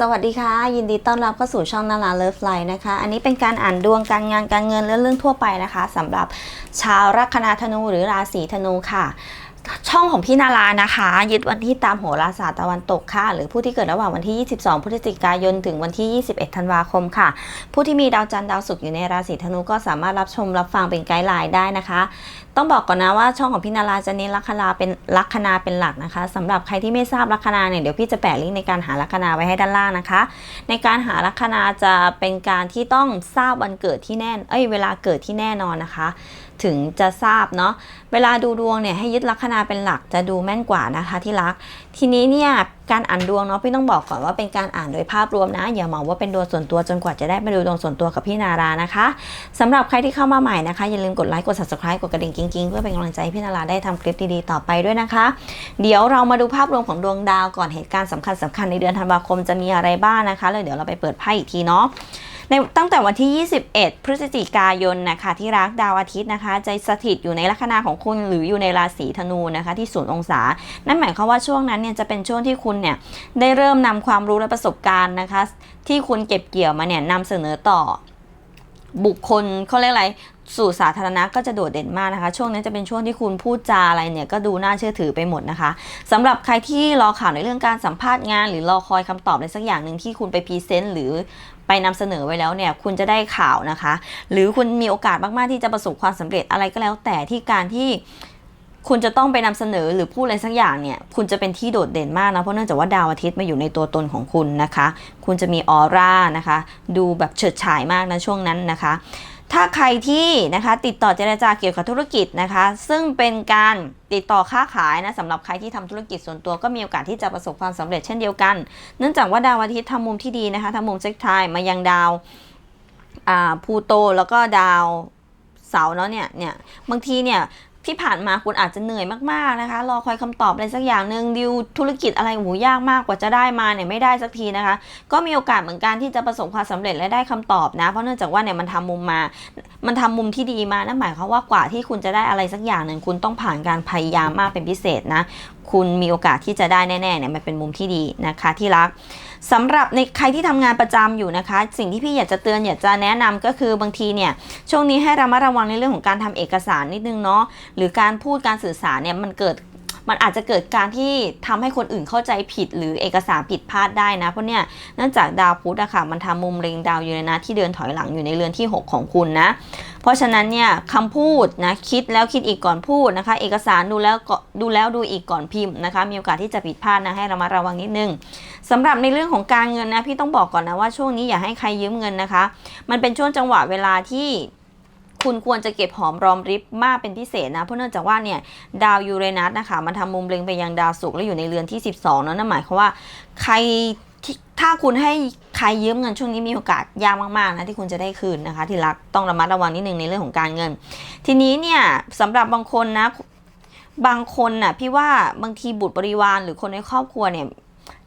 สวัสดีค่ะ ยินดีต้อนรับเข้าสู่ช่องนาราเลิฟไลน์นะคะ อันนี้เป็นการอ่านดวงการงานการเงินและเรื่องทั่วไปนะคะสำหรับชาวลัคนาธนูหรือราศีธนูค่ะ ช่องของพี่นารานะคะ ยึดวันที่ตามโหราศาสตร์ตะวันตกค่ะ หรือผู้ที่เกิดระหว่างวันที่ 22 พฤศจิกายน ถึงวันที่ 21 ธันวาคมค่ะ ผู้ที่มีดาวจันทร์ดาวศุกร์อยู่ในราศีธนูก็สามารถรับชมรับฟังเป็นไกด์ไลน์ได้นะคะ ต้องบอกก่อนนะว่าช่องของพี่นาราจะเน้นลัคนาเป็นลัคนาเป็นหลักนะคะสำหรับใครที่ไม่ทราบลัคนาเนี่ยเดี๋ยวพี่จะแปะลิงก์ในการหาลัคนาไว้ให้ด้านล่างนะคะ ในการหาลัคนาจะเป็นการที่ต้องทราบวันเกิดที่แน่นเอ้ยเวลาเกิดที่แน่นอนนะคะ ถึงจะทราบเนาะเวลาดูดวงเนี่ยให้ยึดลัคนาเป็นหลักจะดูแม่นกว่านะคะที่รัก ทีนี้เนี่ยการอ่านดวงเนาะพี่ต้องบอกก่อนว่าเป็นการอ่านโดยภาพรวมนะ อย่าเหมาว่าเป็นดวงส่วนตัวจนกว่าจะได้มาดูดวงส่วนตัวกับพี่นารานะคะสำหรับใครที่เข้ามาใหม่นะคะ อย่าลืมกดไลค์กด subscribe กดกระดิ่งกิ๊งๆ เพื่อเป็นกำลังใจให้พี่นาราได้ทำคลิปดีๆต่อไปด้วยนะคะ เดี๋ยวเรามาดูภาพรวมของดวงดาวก่อนเหตุการณ์สำคัญสำคัญในเดือนธันวาคมจะมีอะไรบ้างนะคะแล้วเดี๋ยวเราไปเปิดไพ่อีกทีเนาะ ในตั้งแต่วันที่ 21 พฤศจิกายนนะคะที่รักดาวอาทิตย์นะคะจะสถิตอยู่ในลัคนาของคุณหรืออยู่ในราศีธนูนะคะที่ศูนย์องศา นั่นหมายความว่าช่วงนั้นเนี่ยจะเป็นช่วงที่คุณเนี่ยได้เริ่มนำความรู้และประสบการณ์นะคะ ที่คุณเก็บเกี่ยวมาเนี่ยนำเสนอต่อบุคคลเขาเรียกอะไรสู่สาธารณะก็จะโดดเด่นมากนะคะ ช่วงนี้จะเป็นช่วงที่คุณพูดจาอะไรเนี่ยก็ดูน่าเชื่อถือไปหมดนะคะสำหรับใครที่รอข่าวในเรื่องการสัมภาษณ์งาน หรือรอคอยคำตอบอะไรสักอย่างหนึ่งที่คุณไปพรีเซนต์หรือ ไปนำเสนอไว้แล้วเนี่ยคุณจะได้ข่าวนะคะ หรือคุณมีโอกาสมากๆที่จะประสบความสำเร็จอะไรก็แล้ว แต่ที่การที่คุณจะต้องไปนำเสนอหรือพูดอะไรสักอย่างเนี่ย คุณจะเป็นที่โดดเด่นมากนะ เพราะเนื่องจากว่าดาวอาทิตย์มาอยู่ในตัวตนของคุณนะคะ คุณจะมีออร่านะคะ ดูแบบเฉิดฉายมากนะช่วงนั้นนะคะ ถ้าใครที่นะคะติดต่อเจรจาเกี่ยวกับธุรกิจนะคะ ซึ่งเป็นการติดต่อค้าขายนะสำหรับใครที่ทำธุรกิจส่วนตัวก็มีโอกาสที่จะประสบความสำเร็จเช่นเดียวกัน เนื่องจากว่าดาวอาทิตย์ทำมุมที่ดีนะคะทำมุมเซ็กไทม์มายังดาวอ่าพูโตแล้วก็ดาวเสาเนาะเนี่ยเนี่ยบางทีเนี่ย ที่ผ่านมาคุณอาจจะเหนื่อยมากๆนะคะ รอคอยคำตอบอะไรสักอย่างหนึ่งดิวธุรกิจอะไรหูยากมากกว่าจะได้มาเนี่ยไม่ได้สักทีนะคะ ก็มีโอกาสเหมือนกันที่จะประสบความสำเร็จและได้คำตอบนะ เพราะเนื่องจากว่าเนี่ยมันทำมุมมา มันทำมุมที่ดีมานั่นหมายความว่ากว่าที่คุณจะได้อะไรสักอย่างหนึ่งคุณต้องผ่านการพยายามมากเป็นพิเศษนะ คุณมีโอกาสที่จะได้แน่ๆเนี่ยมันเป็นมุมที่ดีนะคะที่รักสำหรับในใครที่ทำงานประจำอยู่นะคะ สิ่งที่พี่อยากจะเตือนอยากจะแนะนำก็คือบางทีเนี่ยช่วงนี้ให้ระมัดระวังในเรื่องของการทำเอกสารนิดนึงเนาะหรือการพูดการสื่อสารเนี่ยมันเกิด มันอาจจะเกิดการที่ทำให้คนอื่นเข้าใจผิด หรือเอกสารผิดพลาดได้นะเพราะเนี่ยเนื่องจากดาวพุธอะค่ะมันทำมุมเร็งดาวยูเรนัสที่เดินถอยหลังอยู่ในเรือนที่ 6 ของคุณนะ เพราะฉะนั้นเนี่ยคำพูดนะคิดแล้วคิดอีกก่อนพูดนะคะ เอกสารดูแล้วก็ดูแล้วดูอีกก่อนพิมพ์นะคะ มีโอกาสที่จะผิดพลาดนะให้ระมัดระวังนิดนึงสำหรับในเรื่องของการเงินนะพี่ต้องบอกก่อนนะว่าช่วงนี้อย่าให้ใครยืมเงินนะคะ มันเป็นช่วงจังหวะเวลาที่ คุณควรจะเก็บหอมรอมริบมากเป็นพิเศษนะ เพราะเนื่องจากว่าเนี่ยดาวยูเรนัสนะคะมันทำมุมเล็งไปยังดาวศุกร์แล้วอยู่ในเรือนที่ 12เนอะนั่นหมายความว่าใครที่ถ้าคุณให้ใครยืมเงินช่วงนี้มีโอกาสยากมากๆนะที่คุณจะได้คืนนะคะ ที่รักต้องระมัดระวังนิดนึงในเรื่องของการเงิน ทีนี้เนี่ยสำหรับบางคนนะบางคนน่ะพี่ว่าบางทีบุตรบริวารหรือคนในครอบครัวเนี่ย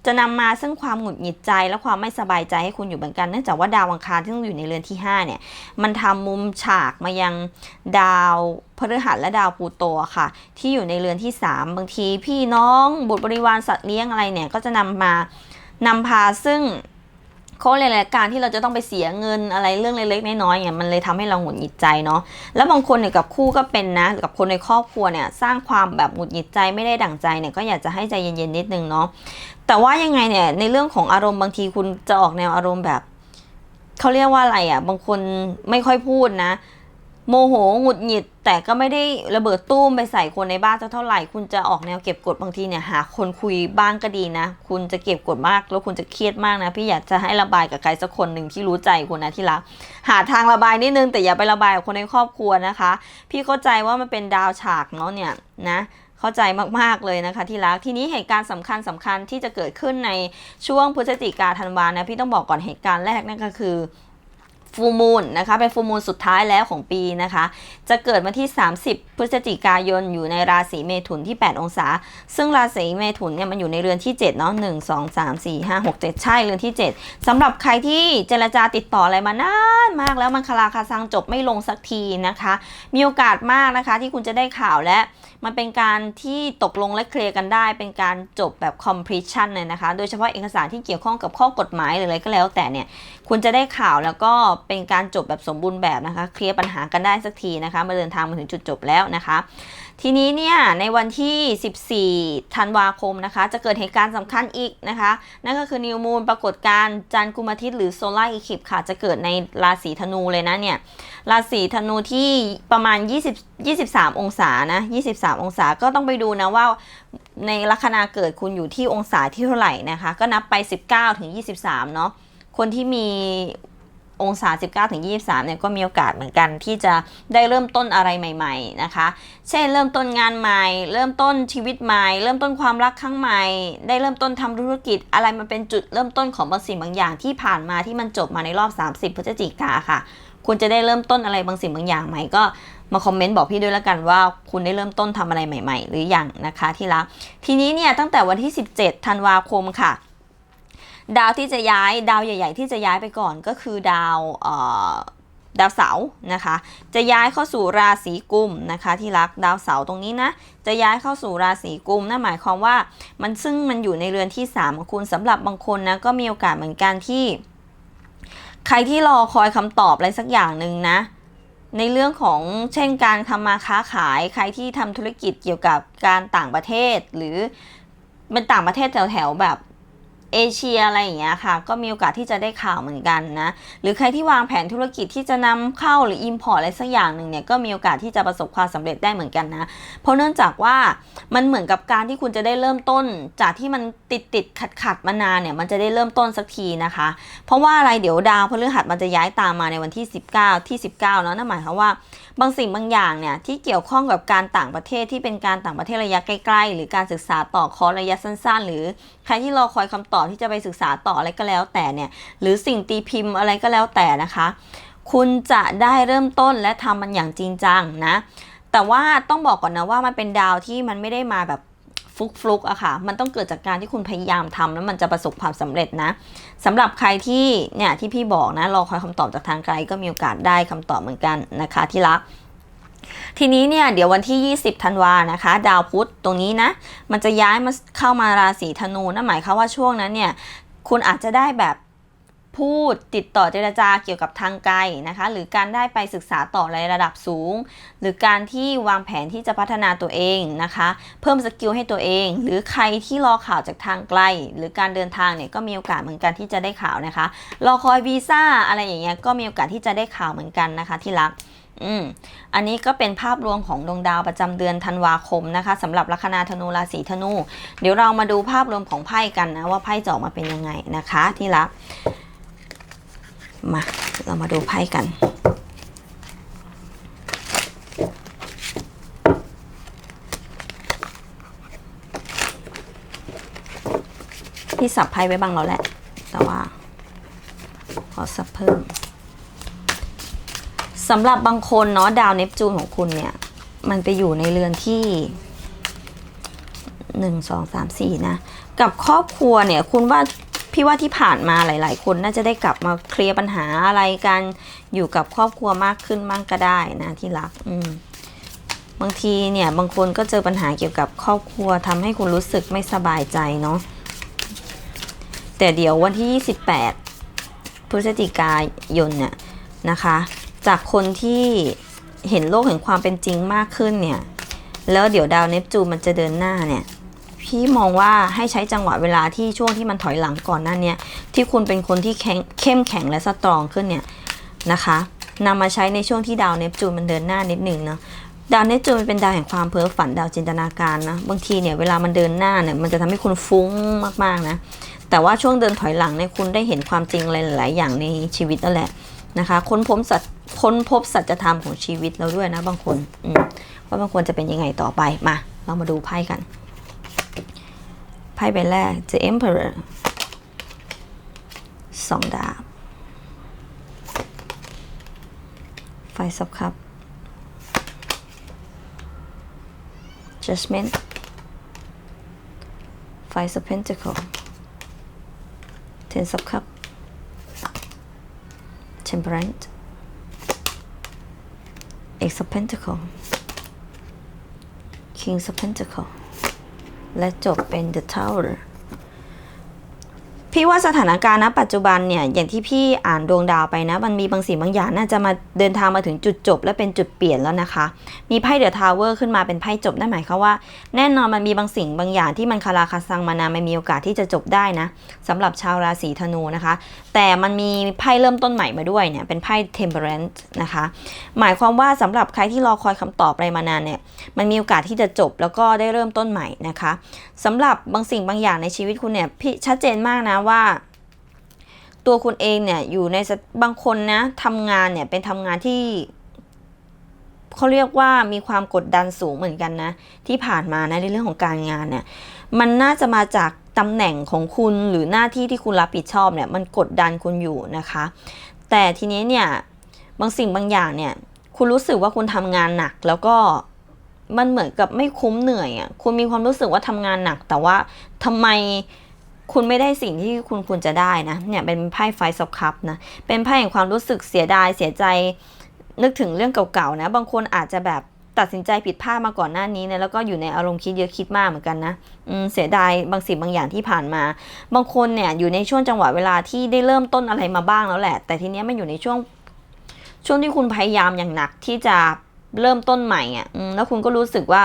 จะนำมาซึ่งความหงุดหงิดใจและความไม่สบายใจให้คุณอยู่เหมือนกันเนื่องจากว่าดาวอังคารที่ต้องอยู่ในเรือนที่ห้าเนี่ย มันทำมุมฉากมายังดาวพฤหัสและดาวปูโตค่ะ ที่อยู่ในเรือนที่ 3 บางที พี่น้องบุตรบริวารสัตว์เลี้ยงอะไรเนี่ยก็จะนำมานำพาซึ่ง เขาเรียๆการที่เราจะต้องไปเสียเงินอะไรเรื่องเล็กๆน้อยๆเนี่ยมันเลยทำให้เราหงุดหงิดใจเนาะแล้วบางคนเนี่ยกับคู่ก็เป็นนะกับคนในครอบครัวเนี่ยสร้างความแบบหงุดหงิดใจไม่ได้ดั่งใจเนี่ยก็อยากจะให้ใจเย็นๆนิดนึงเนาะแต่ว่ายังไงเนี่ยในเรื่องของอารมณ์บางทีคุณจะออกแนวอารมณ์แบบเขาเรียกว่าอะไรอะบางคนไม่ค่อยพูดนะ โมโหหงุดหงิด แต่ก็ไม่ได้ระเบิดตู้มไปใส่คนในบ้านสักเท่าไหร่ คุณจะออกแนวเก็บกดบางทีเนี่ยหาคนคุยบ้างก็ดีนะ คุณจะเก็บกดมากแล้วคุณจะเครียดมากนะ พี่อยากจะให้ระบายกับใครสักคนหนึ่งที่รู้ใจคุณนะที่รัก หาทางระบายนิดนึงแต่อย่าไประบายกับคนในครอบครัวนะคะ พี่เข้าใจว่ามันเป็นดาวฉากเนาะเนี่ยนะเข้าใจมาก ๆ เลยนะคะที่รัก ทีนี้เหตุการณ์สำคัญสำคัญที่จะเกิดขึ้นในช่วงพฤศจิกาธันวานะ พี่ต้องบอกก่อนเหตุการณ์แรกนั่นก็คือ ฟูมูลนะคะเป็นฟูมูลสุดท้ายแล้วของปีนะคะ จะเกิดวันที่ 30 พฤศจิกายนอยู่ในราศีเมถุนที่ 8 องศา ซึ่งราศีเมถุนเนี่ยมันอยู่ในเรือนที่7เนาะ1 2 3 4 5 6 7ใช่เรือนที่ 7สำหรับใครที่เจรจาติดต่ออะไรมานานมากแล้วมันคาราคาซังจบไม่ลงสักทีนะคะ มีโอกาสมากนะคะที่คุณจะได้ข่าวและมันเป็นการที่ตกลงและเคลียร์กันได้ เป็นการจบแบบ completion เลยนะคะ โดยเฉพาะเอกสารที่เกี่ยวข้องกับข้อกฎหมายหรืออะไรก็แล้วแต่เนี่ยคุณจะได้ข่าวแล้วก็เป็นการจบแบบสมบูรณ์แบบนะคะ เคลียร์ปัญหากันได้สักทีนะคะ มาเดินทางมาถึงจุดจบแล้วนะคะ ทีนี้เนี่ยในวันที่ 14 ธันวาคมนะคะ จะเกิดเหตุการณ์สำคัญอีกนะคะ นั่นก็คือนิวมูนปรากฏการณ์จันทร์กุมอาทิตย์หรือโซลาร์อีคลิปค่ะ จะเกิดในราศีธนูเลยนะเนี่ย ราศีธนูที่ประมาณ 20 23 องศานะ 23 องศาก็ต้องไปดูนะว่าในลัคนาเกิดคุณอยู่ที่องศาที่เท่าไหร่นะคะ ก็นับไป 19 ถึง 23 เนาะคนที่มี องศา 19ถึง23เนี่ยก็มีโอกาสเหมือนกันที่จะได้เริ่มต้นอะไรใหม่ ๆนะคะ เช่นเริ่มต้นงานใหม่ เริ่มต้นชีวิตใหม่ เริ่มต้นความรักครั้งใหม่ ได้เริ่มต้นทำธุรกิจ อะไรมันเป็นจุดเริ่มต้นของบางสิ่งบางอย่างที่ผ่านมาที่มันจบมาในรอบ 30 พฤศจิกาค่ะคุณจะได้เริ่มต้นอะไรบางสิ่งบางอย่างใหม่ก็มาคอมเมนต์บอกพี่ด้วยแล้วกันว่าคุณได้เริ่มต้นทำอะไรใหม่ ๆ หรืออยังนะคะที่รักทีนี้เนี่ยตั้งแต่วันที่ 17 ธันวาคมค่ะ ดาวที่จะย้ายดาวใหญ่ ๆ ที่จะย้ายไปก่อนก็คือดาวดาวเสาร์นะคะ จะย้ายเข้าสู่ราศีกุมนะคะที่รักดาวเสาร์ตรงนี้นะ จะย้ายเข้าสู่ราศีกุมนั่นหมายความว่ามันซึ่งมันอยู่ในเรือนที่3ของคุณสำหรับบางคนนะก็มีโอกาสเหมือนกันที่ ใครที่รอคอยคำตอบอะไรสักอย่างหนึ่งนะ ในเรื่องของเช่นการทำมาค้าขาย ใครที่ทำธุรกิจเกี่ยวกับการต่างประเทศ หรือเป็นต่างประเทศแถวๆแบบ เอเชียอะไรอย่างเงี้ยค่ะ ก็มีโอกาสที่จะได้ข่าวเหมือนกันนะ หรือใครที่วางแผนธุรกิจที่จะนำเข้าหรือ import อะไรสักอย่างหนึ่งเนี่ยก็มีโอกาสที่จะประสบความสำเร็จได้เหมือนกันนะ เพราะเนื่องจากว่ามันเหมือนกับการที่คุณจะได้เริ่มต้น จากที่มันติดติดขัดขัดมานานเนี่ยมันจะได้เริ่มต้นสักทีนะคะ เพราะว่าอะไรเดี๋ยวดาวพฤหัสมันจะย้ายตามมาในวันที่ 19 ที่ 19เนาะนั่นหมายความว่า บางสิ่งบางอย่างเนี่ยที่เกี่ยวข้องกับการต่างประเทศที่เป็นการต่างประเทศระยะใกล้ๆ หรือการศึกษาต่อคอร์สระยะสั้น ๆ หรือใครที่รอคอยคำตอบที่จะไปศึกษาต่ออะไรก็แล้วแต่เนี่ยหรือสิ่งตีพิมพ์อะไรก็แล้วแต่นะคะ คุณจะได้เริ่มต้นและทำมันอย่างจริงจังนะแต่ว่าต้องบอกก่อนนะว่ามันเป็นดาวที่มันไม่ได้มาแบบ ฟลุกฟลุกๆอะค่ะ มันต้องเกิดจากการที่คุณพยายามทำแล้วมันจะประสบความสำเร็จนะสำหรับใครที่เนี่ยที่พี่บอกนะรอคอยคำตอบจากทางไกลก็มีโอกาสได้คำตอบเหมือนกันนะคะที่รักทีนี้เนี่ยเดี๋ยววันที่ 20 ธันวานะคะ ดาวพุธตรงนี้นะ มันจะย้ายมาเข้ามาราศีธนูนั่นหมายความว่าช่วงนั้นเนี่ย คุณอาจจะได้แบบ พูดติดต่อเจรจาเกี่ยวกับทางไกลนะคะ หรือการได้ไปศึกษาต่อในระดับสูง หรือการที่วางแผนที่จะพัฒนาตัวเองนะคะ เพิ่มสกิลให้ตัวเอง หรือใครที่รอข่าวจากทางไกล หรือการเดินทางเนี่ยก็มีโอกาสเหมือนกันที่จะได้ข่าวนะคะ รอคอยวีซ่าอะไรอย่างเงี้ยก็มีโอกาสที่จะได้ข่าวเหมือนกันนะคะ ที่รักอืมอันนี้ก็เป็นภาพรวมของดวงดาวประจำเดือนธันวาคมนะคะสำหรับลัคนาธนูราศีธนู เดี๋ยวเรามาดูภาพรวมของไพ่กันนะว่าไพ่จะออกมาเป็นยังไงนะคะ ที่รัก มา เรามาดูไพ่กัน พี่สับไพ่ไว้บ้างแล้วแหละ แต่ว่า ขอสับเพิ่มสำหรับบางคนเนาะดาวเนปจูนของคุณเนี่ย มันไปอยู่ในเรือนที่หนึ่งสองสามสี่นะ กับครอบครัวเนี่ย คุณว่า พี่ว่าที่ผ่านมาหลาย ๆ คนน่าจะได้กลับมาเคลียร์ปัญหาอะไรกันอยู่กับครอบครัวมากขึ้นมั่งก็ได้นะที่รัก อืมบางทีเนี่ยบางคนก็เจอปัญหาเกี่ยวกับครอบครัวทำให้คุณรู้สึกไม่สบายใจเนาะแต่เดี๋ยววันที่ 28 พฤศจิกายนเนี่ยนะคะ จากคนที่เห็นโลกแห่งความเป็นจริงมากขึ้นเนี่ย แล้วเดี๋ยวดาวเนปจูนมันจะเดินหน้าเนี่ย พี่มองว่าให้ใช้จังหวะเวลาที่ช่วงที่มันถอยหลังก่อนหน้านี้ที่คุณเป็นคนที่แข็งเข้มแข็งและสตรองขึ้นเนี่ยนะคะนำมาใช้ในช่วงที่ดาวเนปจูนมันเดินหน้านิดหนึ่งเนาะดาวเนปจูนมันเป็นดาวแห่งความเพ้อฝันดาวจินตนาการนะบางทีเนี่ยเวลามันเดินหน้าเนี่ยมันจะทำให้คุณฟุ้งมากๆนะแต่ว่าช่วงเดินถอยหลังเนี่ยคุณได้เห็นความจริงหลายๆอย่างในชีวิตนั่นแหละนะคะค้นพบสัจค้นพบสัจธรรมของชีวิตเราด้วยนะบางคนว่าบางคนจะเป็นยังไงต่อไปมา เรามาดูไพ่กัน ไพ่ใบแรก The Emperor สองดาบ Five of Cup Judgment Five of Pentacle Ten of Cup Temperance Ace of Pentacle King of Pentacle และจบเป็น The Tower พี่ว่าสถานการณ์ณปัจจุบันเนี่ยอย่างที่พี่อ่านดวงดาวไปนะ มันมีบางสิ่งบางอย่างน่าจะมาเดินทางมาถึงจุดจบ และเป็นจุดเปลี่ยนแล้วนะคะ มีไพ่เดอะทาวเวอร์ขึ้นมาเป็นไพ่จบนั่นหมายความว่า แน่นอนมันมีบางสิ่งบางอย่างที่มันคาราคาซังมานานไมันมีโอกาสที่จะจบได้นะสำหรับชาวราศีธนูนะคะ แต่มันมีไพ่เริ่มต้นใหม่มาด้วยเนี่ยเป็นไพ่ temperance นะคะหมายความว่าสำหรับใครที่รอคอยคำตอบอะไรมานานเนี่ยมันมีโอกาสที่จะจบแล้วก็ได้เริ่มต้นใหม่นะคะสำหรับบางสิ่งบางอย่างในชีวิตคุณเนี่ยพี่ชัดเจนมากนะว่า ตัวคุณเองเนี่ยอยู่ในสถบางคนนะทำงานเนี่ยเป็นทำงานที่เขาเรียกว่ามีความกดดันสูงเหมือนกันนะ ที่ผ่านมานะในเรื่องของการงานเนี่ย มันน่าจะมาจากตำแหน่งของคุณหรือหน้าที่ที่คุณรับผิดชอบเนี่ย มันกดดันคุณอยู่นะคะ แต่ทีนี้เนี่ยบางสิ่งบางอย่างเนี่ย คุณรู้สึกว่าคุณทำงานหนักแล้วก็มันเหมือนกับไม่คุ้มเหนื่อยอะคุณมีความรู้สึกว่าทำงานหนัก แต่ว่าทำไม คุณไม่ได้สิ่งที่คุณควรจะได้นะ เนี่ยเป็นไพ่ไฟซอกคัพนะ เป็นไพ่แห่งความรู้สึกเสียดายเสียใจ นึกถึงเรื่องเก่าๆนะ บางคนอาจจะแบบตัดสินใจผิดพลาดมาก่อนหน้านี้นะ แล้วก็อยู่ในอารมณ์คิดเยอะคิดมากเหมือนกันนะเสียดายบางสิ่งบางอย่างที่ผ่านมา บางคนเนี่ยอยู่ในช่วงจังหวะเวลาที่ได้เริ่มต้นอะไรมาบ้างแล้วแหละ แต่ทีเนี้ยมันอยู่ในช่วงช่วงที่คุณพยายามอย่างหนักที่จะเริ่มต้นใหม่อะแล้วคุณก็รู้สึกว่า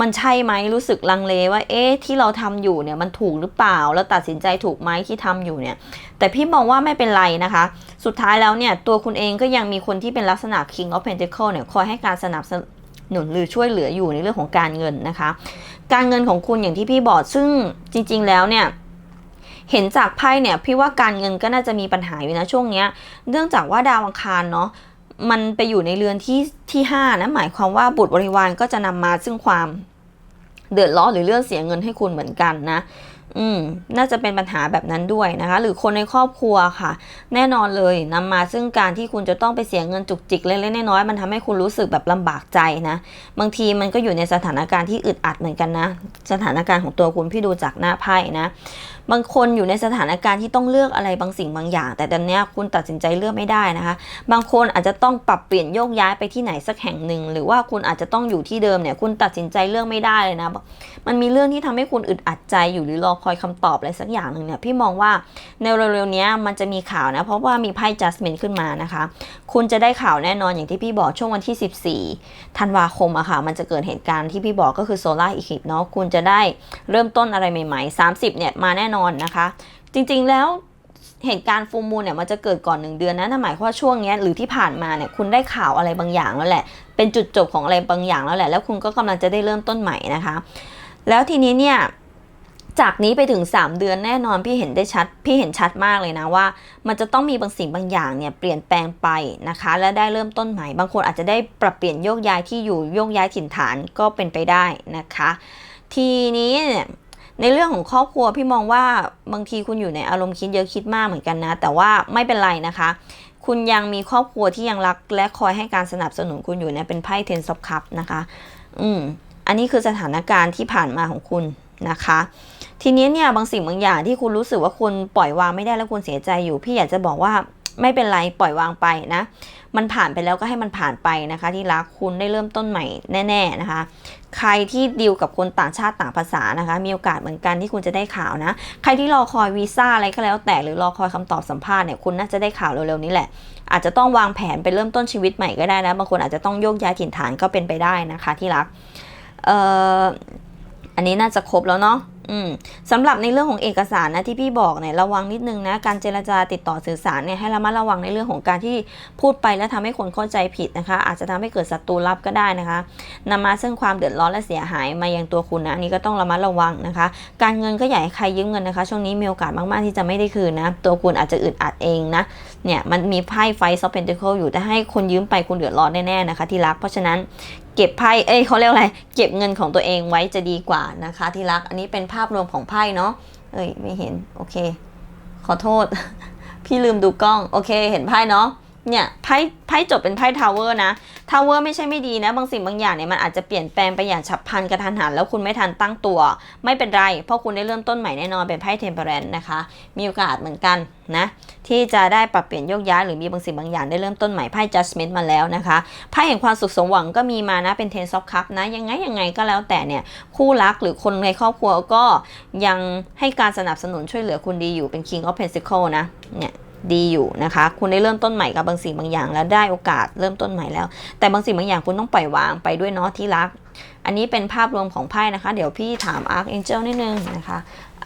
มันใช่ไหมรู้สึกลังเลว่า เอ๊ะที่เราทำอยู่เนี่ยมันถูกหรือเปล่า แล้วตัดสินใจถูกไหมที่ทำอยู่เนี่ย แต่พี่มองว่าไม่เป็นไรนะคะ สุดท้ายแล้วเนี่ยตัวคุณเองก็ยังมีคนที่เป็นลักษณะ King of Pentacle เนี่ยคอยให้การสนับสนุนหรือช่วยเหลืออยู่ในเรื่องของการเงินนะคะ การเงินของคุณอย่างที่พี่บอกซึ่งจริง ๆ แล้วเนี่ยเห็นจากไพ่เนี่ยพี่ว่าการเงินก็น่าจะมีปัญหาอยู่นะช่วงเนี้ย เนื่องจากว่าดาวอังคารเนาะ มันไปอยู่ในเรือนที่ที่ห้านะหมายความว่าบุตรบริวารก็จะนำมาซึ่งความเดือดร้อนหรือเรื่องเสียเงินให้คุณเหมือนกันนะ อืม น่าจะเป็นปัญหาแบบนั้นด้วยนะคะ หรือคนในครอบครัวค่ะ แน่นอนเลยนำมาซึ่งการที่คุณจะต้องไปเสียเงินจุกจิกเล็กๆน้อยๆมันทำให้คุณรู้สึกแบบลำบากใจนะ บางทีมันก็อยู่ในสถานการณ์ที่อึดอัดเหมือนกันนะ สถานการณ์ของตัวคุณพี่ดูจากหน้าไพ่นะบางคนอยู่ในสถานการณ์ที่ต้องเลือกอะไรบางสิ่งบางอย่าง แต่ตอนนี้คุณตัดสินใจเลือกไม่ได้นะคะ บางคนอาจจะต้องปรับเปลี่ยนโยกย้ายไปที่ไหนสักแห่งหนึ่ง หรือว่าคุณอาจจะต้องอยู่ที่เดิมเนี่ยคุณตัดสินใจเลือกไม่ได้เลยนะ มันมีเรื่องที่ทำให้คุณอึดอัดใจอยู่หรือรอคอยคำตอบอะไรสักอย่างหนึ่งเนี่ยพี่มองว่าในเร็วๆนี้มันจะมีข่าวนะเพราะว่ามีไพ่ Justment ขึ้นมานะคะ คุณจะได้ข่าวแน่นอนอย่างที่พี่บอกช่วงวันที่ 14 ธันวาคมอะค่ะ มันจะเกิดเหตุการณ์ที่พี่บอกก็คือโซล่าอีคิปเนาะคุณจะได้เริ่มต้นอะไรใหม่ ๆ 30เนี่ยมาแน่นอนนะคะ จริงๆแล้วเหตุการณ์ฟูมูลเนี่ยมันจะเกิดก่อนหนึ่งเดือนนะนั่นหมายความว่าช่วงนี้หรือที่ผ่านมาเนี่ยคุณได้ข่าวอะไรบางอย่างแล้วแหละ เป็นจุดจบของอะไรบางอย่างแล้วแหละ แล้วคุณก็กำลังจะได้เริ่มต้นใหม่นะคะ แล้วทีนี้เนี่ยจากนี้ไปถึง 3 เดือนแน่นอนพี่เห็นได้ชัด พี่เห็นชัดมากเลยนะว่า มันจะต้องมีบางสิ่งบางอย่างเนี่ยเปลี่ยนแปลงไปนะคะ และได้เริ่มต้นใหม่ บางคนอาจจะได้ปรับเปลี่ยนโยกย้ายที่อยู่โยกย้ายถิ่นฐานก็เป็นไปได้นะคะ ทีนี้เนี่ย ในเรื่องของครอบครัวพี่มองว่าบางทีคุณอยู่ในอารมณ์คิดเยอะคิดมากเหมือนกันนะ แต่ว่าไม่เป็นไรนะคะ คุณยังมีครอบครัวที่ยังรัก และคอยให้การสนับสนุนคุณอยู่เนี่ยเป็นไพ่เทนซอฟคัพนะคะ อืมอันนี้คือสถานการณ์ที่ผ่านมาของคุณนะคะ ทีนี้เนี่ยบางสิ่งบางอย่างที่คุณรู้สึกว่าคุณปล่อยวางไม่ได้แล้วคุณเสียใจอยู่ พี่อยากจะบอกว่า ไม่เป็นไรปล่อยวางไปนะ มันผ่านไปแล้วก็ให้มันผ่านไปนะคะ ที่รักคุณได้เริ่มต้นใหม่แน่ ๆนะคะ ใครที่ดีลกับคนต่างชาติต่างภาษานะคะ มีโอกาสเหมือนกันที่คุณจะได้ข่าวนะ ใครที่รอคอยวีซ่าอะไรก็แล้วแต่หรือรอคอยคำตอบสัมภาษณ์เนี่ยคุณน่าจะได้ข่าวเร็วๆนี้แหละ อาจจะต้องวางแผนไปเริ่มต้นชีวิตใหม่ก็ได้นะ บางคนอาจจะต้องโยกย้ายถิ่นฐานก็เป็นไปได้นะคะ ที่รักเอ่ออันนี้น่าจะครบแล้วเนาะ อืมสำหรับในเรื่องของเอกสารนะที่พี่บอกเนี่ยระวังนิดนึงนะการเจรจาติดต่อสื่อสารเนี่ยให้ระมัดระวังในเรื่องของการที่พูดไปแล้วทำให้คนเข้าใจผิดนะคะ อาจจะทำให้เกิดศัตรูลับก็ได้นะคะนำมาซึ่งความเดือดร้อนและเสียหายมายังตัวคุณนะอันนี้ก็ต้องระมัดระวังนะคะ การเงินก็อย่าให้ใครยืมเงินนะคะ ช่วงนี้มีโอกาสมากๆที่จะไม่ได้คืนนะตัวคุณอาจจะอึดอัดเองนะเนี่ยมันมีไพ่ไฟซอฟเพนติเคิลอยู่แต่ให้คนยืมไปคุณเดือดร้อนแน่ๆนะคะ ที่รักเพราะฉะนั้น เก็บไพ่ เอ้ยเขาเรียกอะไร เก็บเงินของตัวเองไว้จะดีกว่านะคะ ที่รัก อันนี้เป็นภาพรวมของไพ่เนาะ เอ้ยไม่เห็น โอเค ขอโทษ พี่ลืมดูกล้อง โอเค เห็นไพ่เนาะ เนี่ยไพ่ไพ่จบเป็นไพ่ทาวเวอร์นะทาวเวอร์ไม่ใช่ไม่ดีนะ บางสิ่งบางอย่างเนี่ยมันอาจจะเปลี่ยนแปลงไปอย่างฉับพลันกระทันหันแล้วคุณไม่ทันตั้งตัว ไม่เป็นไร เพราะคุณได้เริ่มต้นใหม่แน่นอนเป็นไพ่เทมเพอเรนนะคะ มีโอกาสเหมือนกันนะที่จะได้ปรับเปลี่ยนโยกย้ายหรือมีบางสิ่งบางอย่างได้เริ่มต้นใหม่ไพ่ judgment มาแล้วนะคะไพ่แห่งความสุขสมหวังก็มีมานะเป็น ten of cup นะยังไงยังไงก็แล้วแต่เนี่ยคู่รักหรือคนในครอบครัวก็ยังให้การสนับสนุนช่วยเหลือคุณดีอยู่เป็น king of pentacle นะเนี่ย ดีอยู่นะคะ คุณได้เริ่มต้นใหม่กับบางสิ่งบางอย่าง แล้วได้โอกาสเริ่มต้นใหม่แล้ว แต่บางสิ่งบางอย่างคุณต้องปล่อยวางไปด้วยเนาะที่รัก อันนี้เป็นภาพรวมของไพ่นะคะ เดี๋ยวพี่ถาม Archangel นิดนึงนะคะ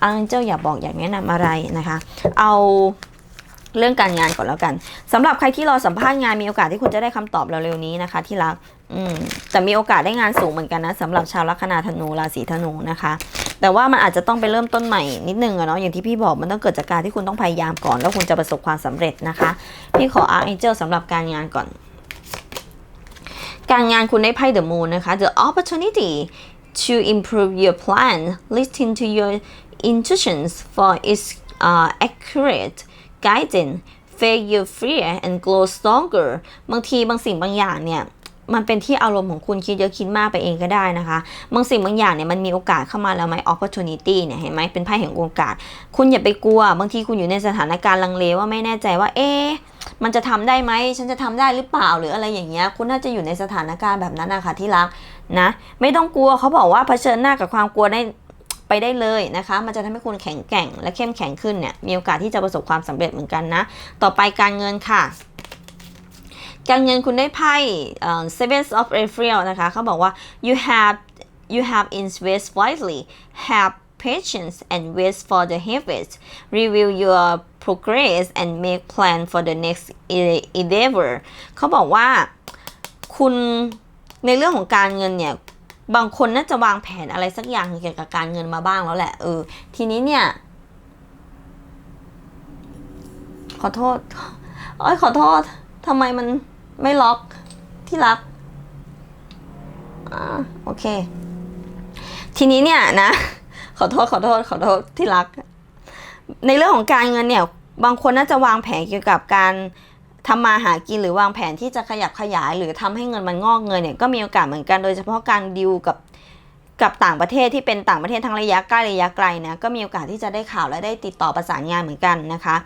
Archangel อยากบอกอยากแนะนำอะไรนะคะ เอาเรื่องการงานก่อนแล้วกันสำหรับใครที่รอสัมภาษณ์งานมีโอกาสที่คุณจะได้คำตอบเร็วๆนี้นะคะ ที่รักอืมแต่มีโอกาสได้งานสูงเหมือนกันนะสำหรับชาวลัคนาธนูราศีธนูนะคะ แต่ว่ามันอาจจะต้องไปเริ่มต้นใหม่นิดนึงอะเนาะอย่างที่พี่บอกมันต้องเกิดจากการที่คุณต้องพยายามก่อน แล้วคุณจะประสบความสำเร็จนะคะ พี่ขอ Archangel สำหรับการงานก่อน การงานคุณได้ไพ่ The Moon นะคะ The opportunity to improve your plan listen to your intuitions for its uh, accurate guidance face your fear and grow stronger บางทีบางสิ่งบางอย่างเนี่ย มันเป็นที่อารมณ์ของคุณคิดเยอะคิดมากไปเองก็ได้นะคะบางสิ่งบางอย่างเนี่ยมันมีโอกาสเข้ามาแล้วไหม opportunity เนี่ยเห็นไหมเป็นไพ่แห่งโอกาส คุณอย่าไปกลัว บางทีคุณอยู่ในสถานการณ์ลังเลว่าไม่แน่ใจว่า เอ๊ะมันจะทำได้ไหม ฉันจะทำได้หรือเปล่าหรืออะไรอย่างเงี้ย คุณน่าจะอยู่ในสถานการณ์แบบนั้นนะคะที่รักนะ ไม่ต้องกลัวเขาบอกว่าเผชิญหน้ากับความกลัวได้ไปได้เลยนะคะ มันจะทำให้คุณแข็งแกร่ง และเข้มแข็งขึ้นเนี่ย มีโอกาสที่จะประสบความสำเร็จเหมือนกันนะ ต่อไปการเงินค่ะ การเงินคุณได้ไพ่เอ่อ seven of April นะคะเขาบอกว่า you have you have invest wisely have patience and wait for the harvest review your progress and make plan for the next endeavor เขาบอกว่าคุณในเรื่องของการเงินเนี่ยบางคนน่าจะวางแผนอะไรสักอย่างเกี่ยวกับการเงินมาบ้างแล้วแหละเออทีนี้เนี่ย ขอโทษโอ้ยขอโทษทำไมมัน ไม่ล็อกที่รักอ่าโอเค ทีนี้เนี่ยนะ ขอโทษขอโทษขอโทษที่รัก ในเรื่องของการเงินเนี่ย บางคนน่าจะวางแผนเกี่ยวกับการทำมาหากินหรือวางแผนที่จะขยับขยาย หรือทำให้เงินมันงอกเงินเนี่ยก็มีโอกาสเหมือนกันโดยเฉพาะการดิวกับ กับต่างประเทศที่เป็นต่างประเทศทั้งระยะใกล้ระยะไกลนะก็มีโอกาสที่จะได้ข่าวและได้ติดต่อประสานงานเหมือนกันนะคะ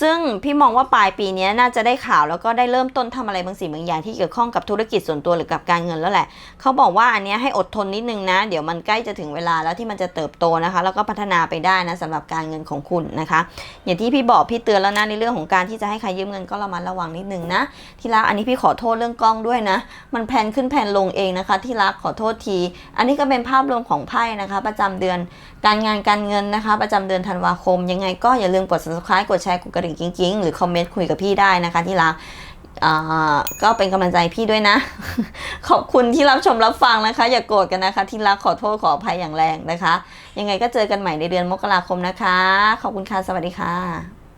ซึ่งพี่มองว่าปลายปีนี้น่าจะได้ข่าวแล้วก็ได้เริ่มต้นทำอะไรบางสิ่งบางอย่างที่เกี่ยวข้องกับธุรกิจส่วนตัวหรือกับการเงินแล้วแหละ เขาบอกว่าอันนี้ให้อดทนนิดนึงนะ เดี๋ยวมันใกล้จะถึงเวลาแล้วที่มันจะเติบโตนะคะ แล้วก็พัฒนาไปได้นะสำหรับการเงินของคุณนะคะ อย่างที่พี่บอกพี่เตือนแล้วนะในเรื่องของการที่จะให้ใครยืมเงินก็ระมัดระวังนิดนึงนะที่รักอันนี้พี่ขอโทษเรื่องกล้องด้วยนะ มันแพนขึ้นแพนลงเองนะคะ ที่รักขอโทษที อันนี้ก็เป็นภาพรวมของไพ่นะคะ ประจำเดือนการงานการเงินนะคะ ประจำเดือนธันวาคม ยังไงก็อย่าลืมกด subscribe กดแชร์กดกระดิ่งกิ๊งๆ หรือคอมเมนต์คุยกับพี่ได้นะคะที่รักอ่าก็เป็นกำลังใจพี่ด้วยนะ ขอบคุณที่รับชมรับฟังนะคะ อย่ากโกรธกันนะคะ ที่รักขอโทษขออภัยอย่างแรงนะคะ ยังไงก็เจอกันใหม่ในเดือนมกราคมนะคะ ขอบคุณค่ะ สวัสดีค่ะ